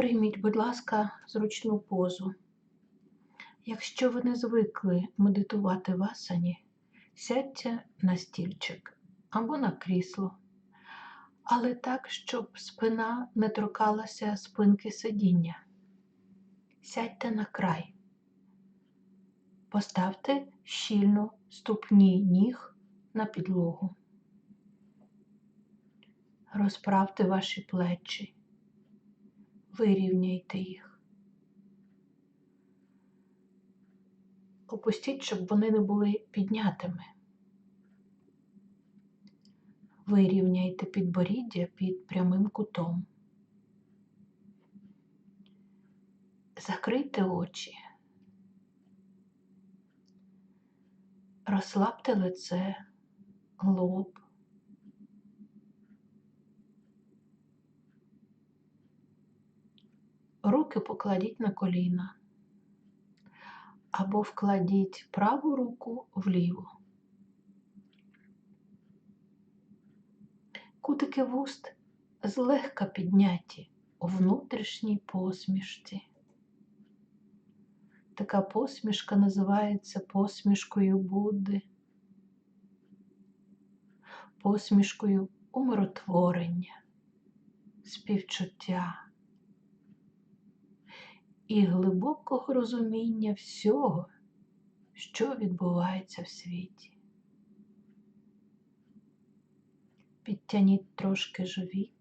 Прийміть, будь ласка, зручну позу. Якщо ви не звикли медитувати в асані, сядьте на стільчик або на крісло, але так, щоб спина не торкалася спинки сидіння. Сядьте на край. Поставте щільно ступні ніг на підлогу. Розправте ваші плечі, вирівняйте їх. Опустіть, щоб вони не були піднятими. Вирівняйте підборіддя під прямим кутом. Закрийте очі. Розслабте лице, лоб. Руки покладіть на коліна або вкладіть праву руку в ліву. Кутики вуст злегка підняті у внутрішній посмішці. Така посмішка називається посмішкою Будди, посмішкою умиротворення, співчуття і глибокого розуміння всього, що відбувається в світі. Підтяніть трошки живіт.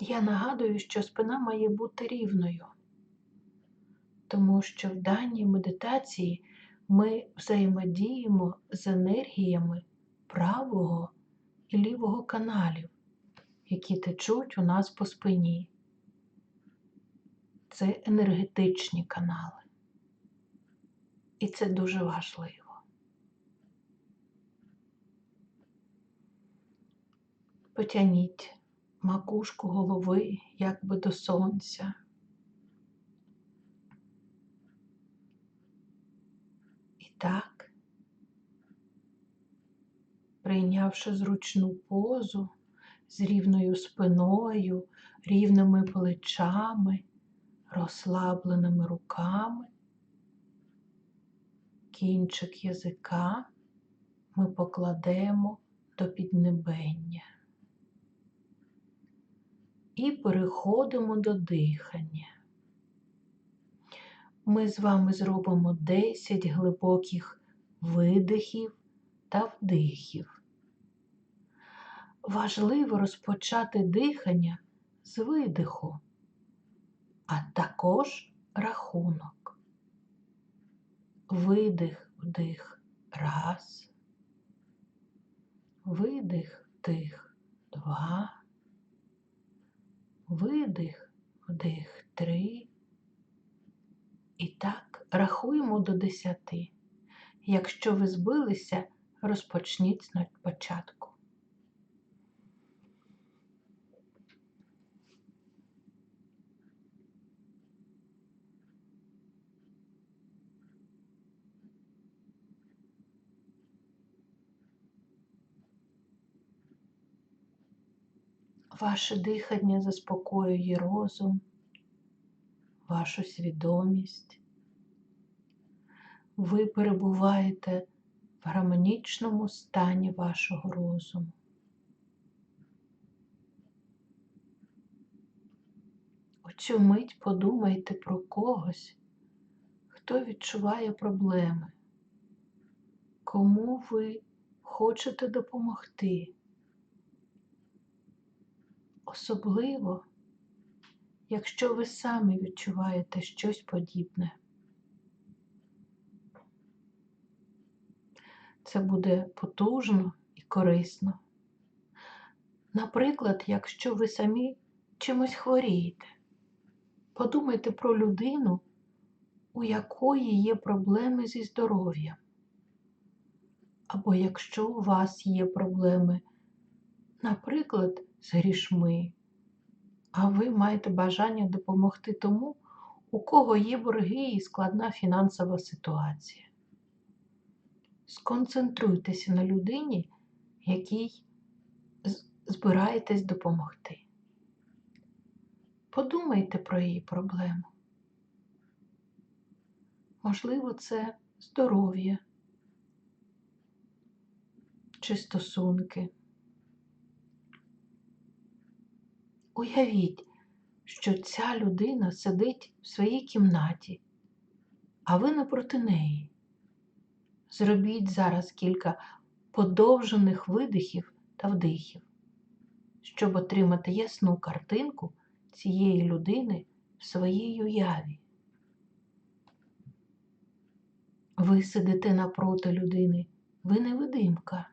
Я нагадую, що спина має бути рівною, тому що в даній медитації ми взаємодіємо з енергіями правого і лівого каналів, які течуть у нас по спині. Це енергетичні канали. І це дуже важливо. Потяніть макушку голови якби до сонця. І так, прийнявши зручну позу з рівною спиною, рівними плечами, розслабленими руками, кінчик язика ми покладемо до піднебення. І переходимо до дихання. Ми з вами зробимо 10 глибоких видихів та вдихів. Важливо розпочати дихання з видиху, а також рахунок. Видих, вдих, раз. Видих, вдих, два. Видих, вдих, три. І так рахуємо до десяти. Якщо ви збилися, розпочніть з початку. Ваше дихання заспокоює розум, вашу свідомість. Ви перебуваєте в гармонічному стані вашого розуму. У цю мить подумайте про когось, хто відчуває проблеми, кому ви хочете допомогти. Особливо, якщо ви самі відчуваєте щось подібне. Це буде потужно і корисно. Наприклад, якщо ви самі чимось хворієте, подумайте про людину, у якої є проблеми зі здоров'ям. Або якщо у вас є проблеми, наприклад, з грішми, а ви маєте бажання допомогти тому, у кого є борги і складна фінансова ситуація. Сконцентруйтеся на людині, якій збираєтесь допомогти. Подумайте про її проблему. Можливо, це здоров'я чи стосунки. Уявіть, що ця людина сидить в своїй кімнаті, а ви напроти неї. Зробіть зараз кілька подовжених видихів та вдихів, щоб отримати ясну картинку цієї людини в своїй уяві. Ви сидите напроти людини, ви невидимка.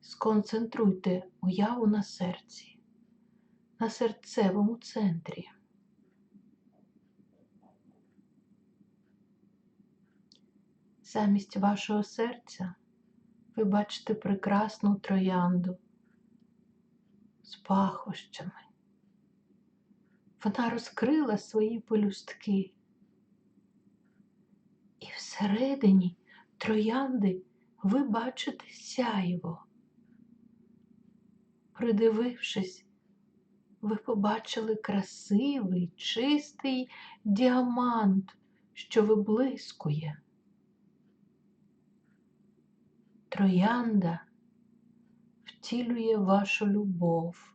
Сконцентруйте уяву на серці, на серцевому центрі. Замість вашого серця ви бачите прекрасну троянду з пахощами. Вона розкрила свої пелюстки. І всередині троянди ви бачите сяйво. Придивившись, ви побачили красивий, чистий діамант, що виблискує. Троянда втілює вашу любов,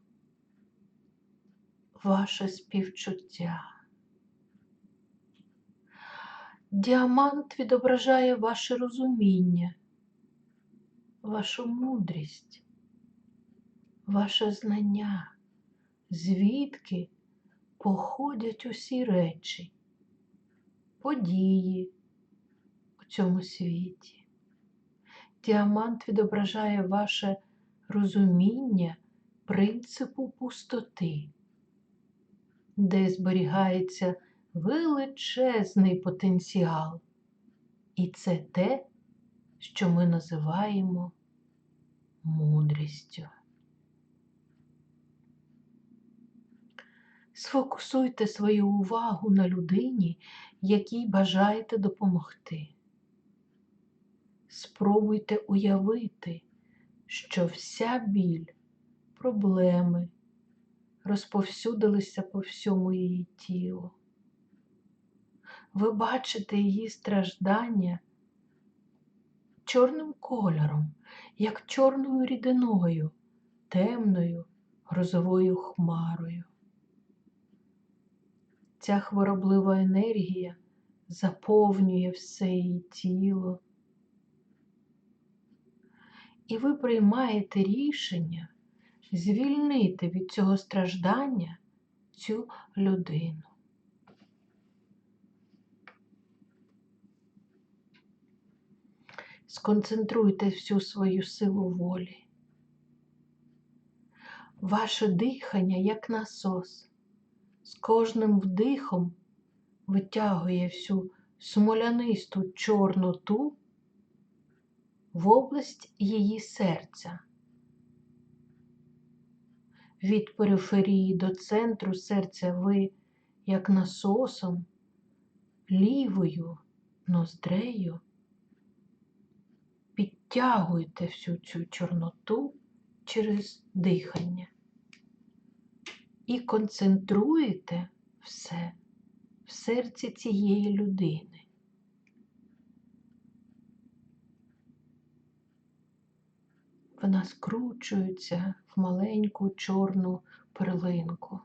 ваше співчуття. Діамант відображає ваше розуміння, вашу мудрість, ваше знання, звідки походять усі речі, події у цьому світі. Діамант відображає ваше розуміння принципу пустоти, де зберігається величезний потенціал. І це те, що ми називаємо мудрістю. Сфокусуйте свою увагу на людині, якій бажаєте допомогти. Спробуйте уявити, що вся біль, проблеми розповсюдилися по всьому її тілу. Ви бачите її страждання чорним кольором, як чорною рідиною, темною грозовою хмарою. Ця хвороблива енергія заповнює все її тіло. І ви приймаєте рішення звільнити від цього страждання цю людину. Сконцентруйте всю свою силу волі. Ваше дихання як насос. З кожним вдихом витягує всю смолянисту чорноту в область її серця. Від периферії до центру серця ви, як насосом, лівою ноздрею підтягуєте всю цю чорноту через дихання і концентруєте все в серці цієї людини. Вона скручується в маленьку чорну перлинку.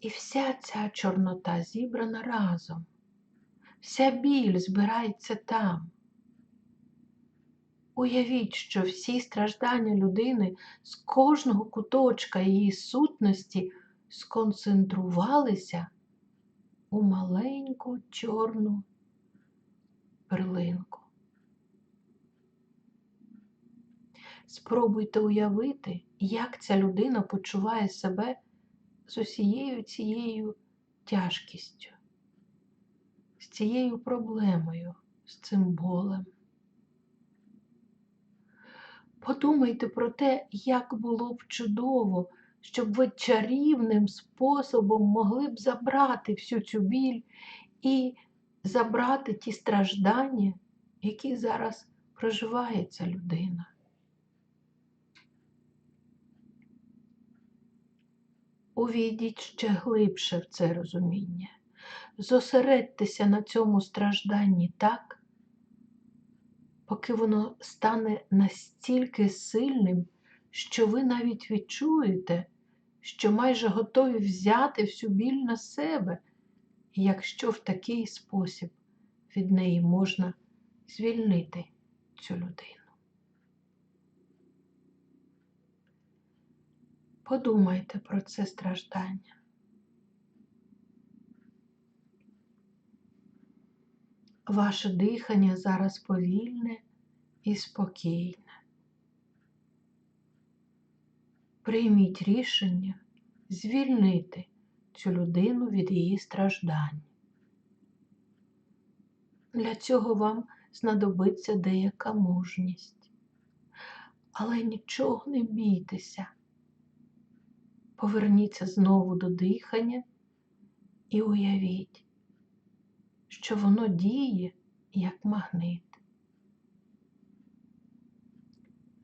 І вся ця чорнота зібрана разом. Вся біль збирається там. Уявіть, що всі страждання людини з кожного куточка її сутності сконцентрувалися у маленьку чорну перлинку. Спробуйте уявити, як ця людина почуває себе з усією цією тяжкістю, з цією проблемою, з цим болем. Подумайте про те, як було б чудово, щоб ви чарівним способом могли б забрати всю цю біль і забрати ті страждання, які зараз проживає ця людина. Увійдіть ще глибше в це розуміння. Зосередьтеся на цьому стражданні так, поки воно стане настільки сильним, що ви навіть відчуєте, що майже готові взяти всю біль на себе, якщо в такий спосіб від неї можна звільнити цю людину. Подумайте про це страждання. Ваше дихання зараз повільне і спокійне. Прийміть рішення звільнити цю людину від її страждань. Для цього вам знадобиться деяка мужність. Але нічого не бійтеся. Поверніться знову до дихання і уявіть, що воно діє як магнит.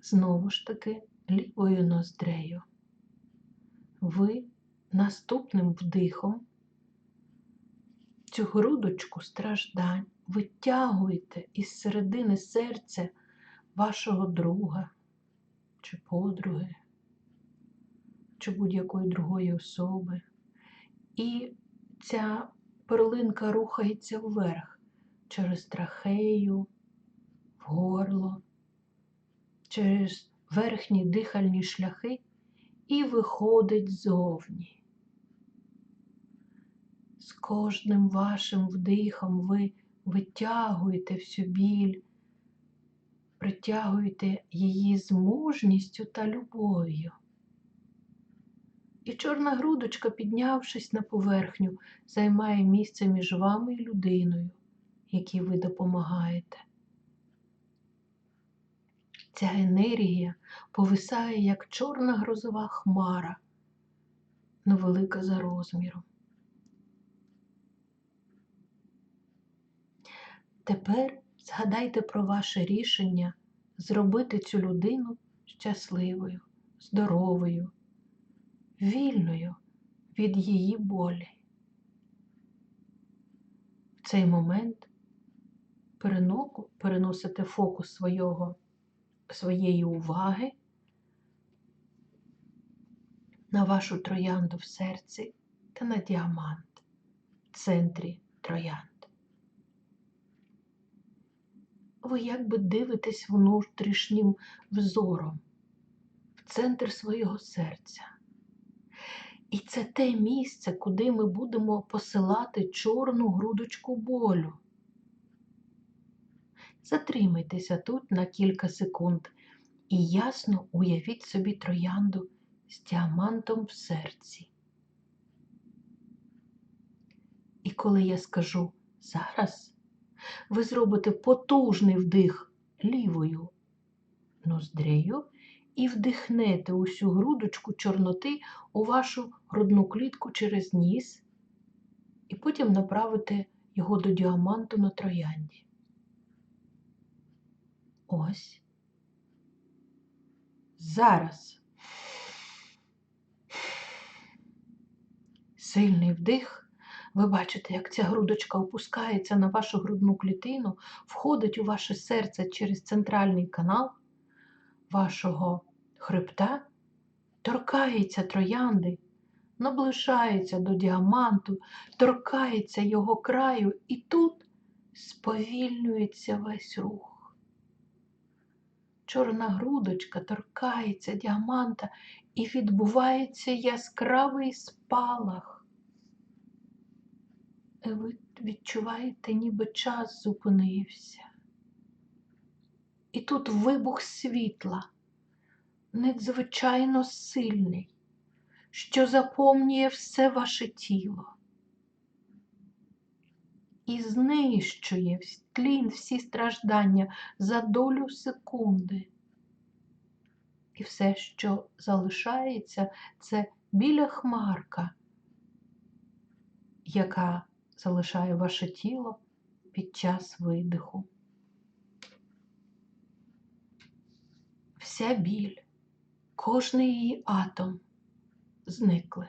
Знову ж таки лівою ноздрею. Ви наступним вдихом цю грудочку страждань витягуєте із середини серця вашого друга чи подруги, чи будь-якої другої особи. І ця перлинка рухається вверх через трахею, в горло, через верхні дихальні шляхи і виходить ззовні. З кожним вашим вдихом ви витягуєте всю біль, притягуєте її з мужністю та любов'ю. І чорна грудочка, піднявшись на поверхню, займає місце між вами і людиною, якій ви допомагаєте. Ця енергія повисає, як чорна грозова хмара, но велика за розміром. Тепер згадайте про ваше рішення зробити цю людину щасливою, здоровою, вільною від її болі. В цей момент переносите фокус свого, своєї уваги на вашу троянду в серці та на діамант в центрі троянд. Ви якби дивитесь внутрішнім взором в центр свого серця. І це те місце, куди ми будемо посилати чорну грудочку болю. Затримайтеся тут на кілька секунд і ясно уявіть собі троянду з діамантом в серці. І коли я скажу зараз, ви зробите потужний вдих лівою ноздрею і вдихнете усю грудочку чорноти у вашу грудну клітку через ніс, і потім направите його до діаманту на троянді. Ось. Зараз. Сильний вдих. Ви бачите, як ця грудочка опускається на вашу грудну клітину, входить у ваше серце через центральний канал вашого хребта, торкається троянди, наближається до діаманту, торкається його краю, і тут сповільнюється весь рух. Чорна грудочка торкається діаманта і відбувається яскравий спалах ви відчуваєте, ніби час зупинився. І тут вибух світла, надзвичайно сильний, що заповнює все ваше тіло і знищує тлін всі страждання за долю секунди. І все, що залишається, це біля хмарка, яка залишає ваше тіло під час видиху. Вся біль, кожний її атом зникли.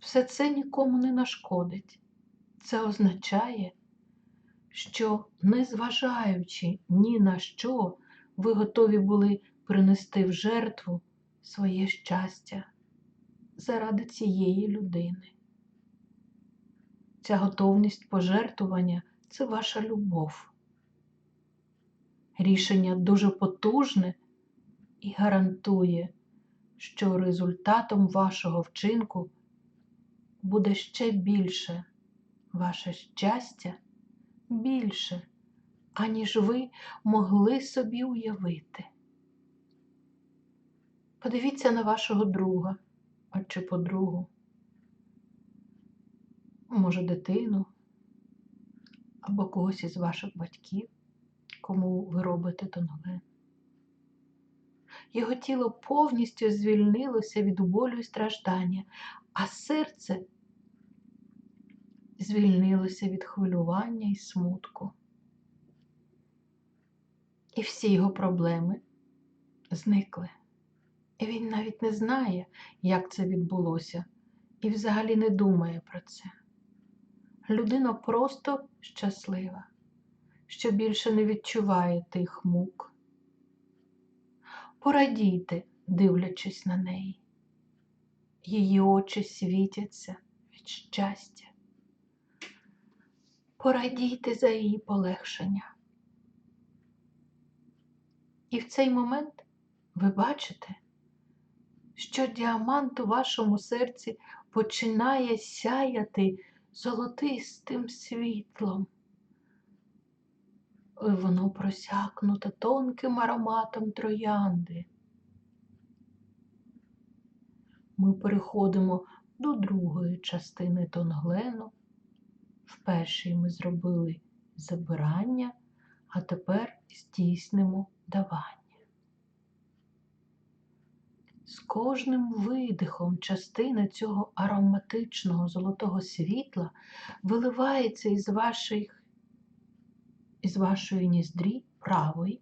все це нікому не нашкодить. Це означає, що, незважаючи ні на що, ви готові були принести в жертву своє щастя заради цієї людини. Ця готовність пожертвування це ваша любов. Рішення дуже потужне і гарантує, що результатом вашого вчинку буде ще більше ваше щастя більше, аніж ви могли собі уявити. Подивіться на вашого друга а чи подругу, може, дитину або когось із ваших батьків, кому ви робите тонгове. Його тіло повністю звільнилося від болю і страждання, а серце звільнилося від хвилювання і смутку. І всі його проблеми зникли. І він навіть не знає, як це відбулося, і взагалі не думає про це. Людина просто щаслива, що більше не відчуває тих мук. Порадійте, дивлячись на неї. Її очі світяться від щастя. Порадійте за її полегшення. І в цей момент ви бачите, що діамант у вашому серці починає сяяти золотистим світлом. І воно просякнуте тонким ароматом троянди. Ми переходимо до другої частини тонглену. В першій ми зробили забирання, а тепер здійснимо давання. З кожним видихом частина цього ароматичного золотого світла виливається із ваших, із вашої ніздрі правої.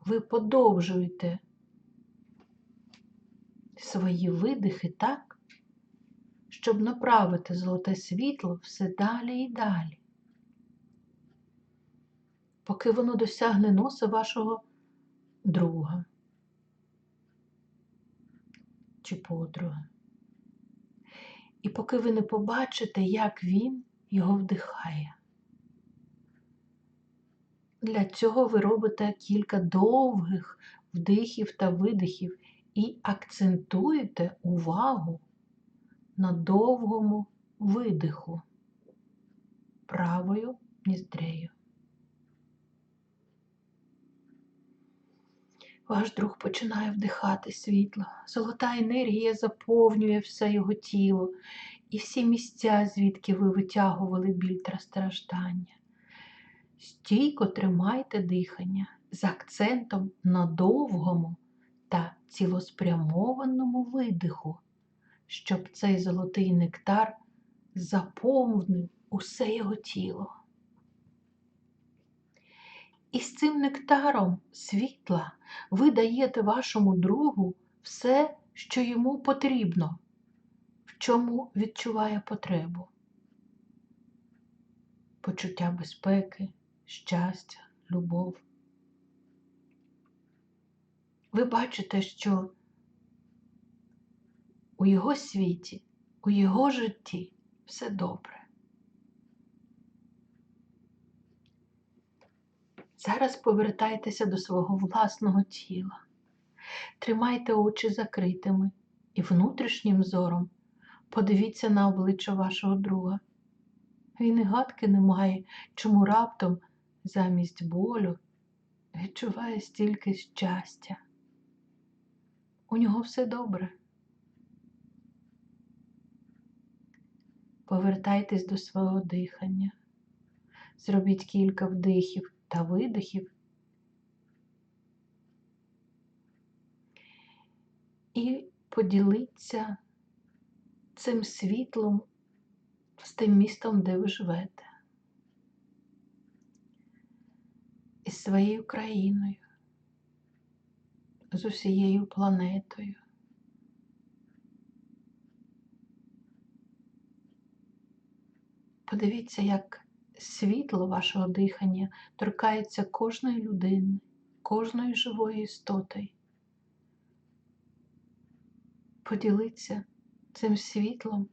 Ви подовжуєте свої видихи так, щоб направити золоте світло все далі і далі, поки воно досягне носа вашого друга чи подруга. І поки ви не побачите, як він його вдихає. Для цього ви робите кілька довгих вдихів та видихів і акцентуєте увагу на довгому видиху правою ніздрею. Ваш друг починає вдихати світло, золота енергія заповнює все його тіло і всі місця, звідки ви витягували біль та страждання. Стійко тримайте дихання з акцентом на довгому та цілоспрямованому видиху, щоб цей золотий нектар заповнив усе його тіло. І з цим нектаром світла ви даєте вашому другу все, що йому потрібно, в чому відчуває потребу. Почуття безпеки, щастя, любов. Ви бачите, що у його світі, у його житті все добре. Зараз повертайтеся до свого власного тіла. Тримайте очі закритими і внутрішнім зором подивіться на обличчя вашого друга. Він і гадки не має, чому раптом замість болю відчуває стільки щастя. У нього все добре. Повертайтесь до свого дихання. Зробіть кілька вдихів та видихів. І поділіться цим світлом з тим містом, де ви живете, із своєю країною, з усією планетою. Подивіться, як світло вашого дихання торкається кожної людини, кожної живої істоти. Поділиться цим світлом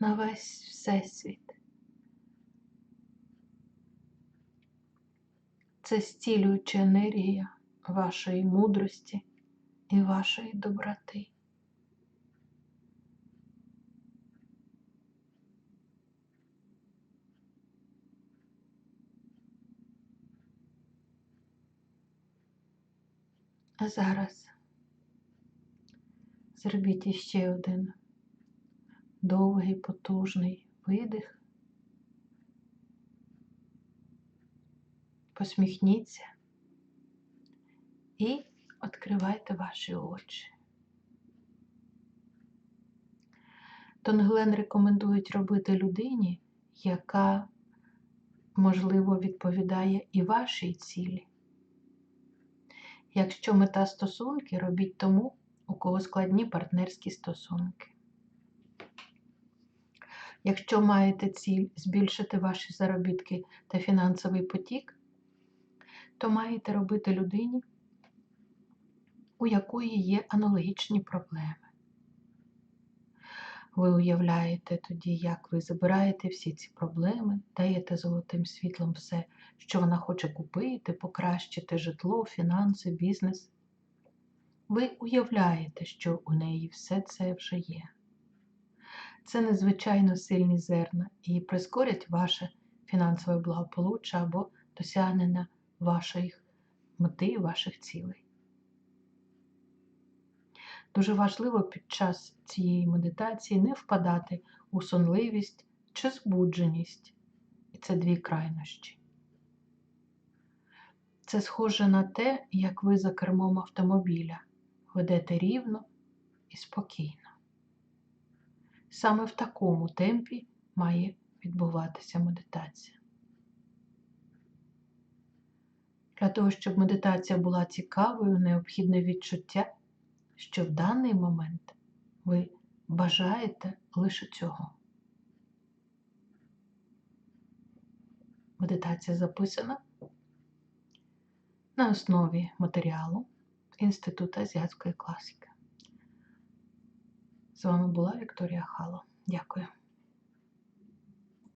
на весь всесвіт. Це стілююча енергія вашої мудрості і вашої доброти. А зараз зробіть іще один довгий, потужний видих. Посміхніться і відкривайте ваші очі. Тонглен рекомендують робити людині, яка, можливо, відповідає і вашій цілі. Якщо мета стосунки, робіть тому, у кого складні партнерські стосунки. Якщо маєте ціль збільшити ваші заробітки та фінансовий потік, то маєте робити людині, у якої є аналогічні проблеми. Ви уявляєте тоді, як ви забираєте всі ці проблеми, даєте золотим світлом все, що вона хоче купити, покращити житло, фінанси, бізнес. Ви уявляєте, що у неї все це вже є. Це надзвичайно сильні зерна і прискорять ваше фінансове благополуччя або досягнення ваших мети, ваших цілей. Дуже важливо під час цієї медитації не впадати у сонливість чи збудженість. І це дві крайнощі. Це схоже на те, як ви за кермом автомобіля ведете рівно і спокійно. Саме в такому темпі має відбуватися медитація. Для того, щоб медитація була цікавою, необхідне відчуття, що в даний момент ви бажаєте лише цього. Медитація записана на основі матеріалу Інституту азіатської класики. З вами була Вікторія Хало. Дякую.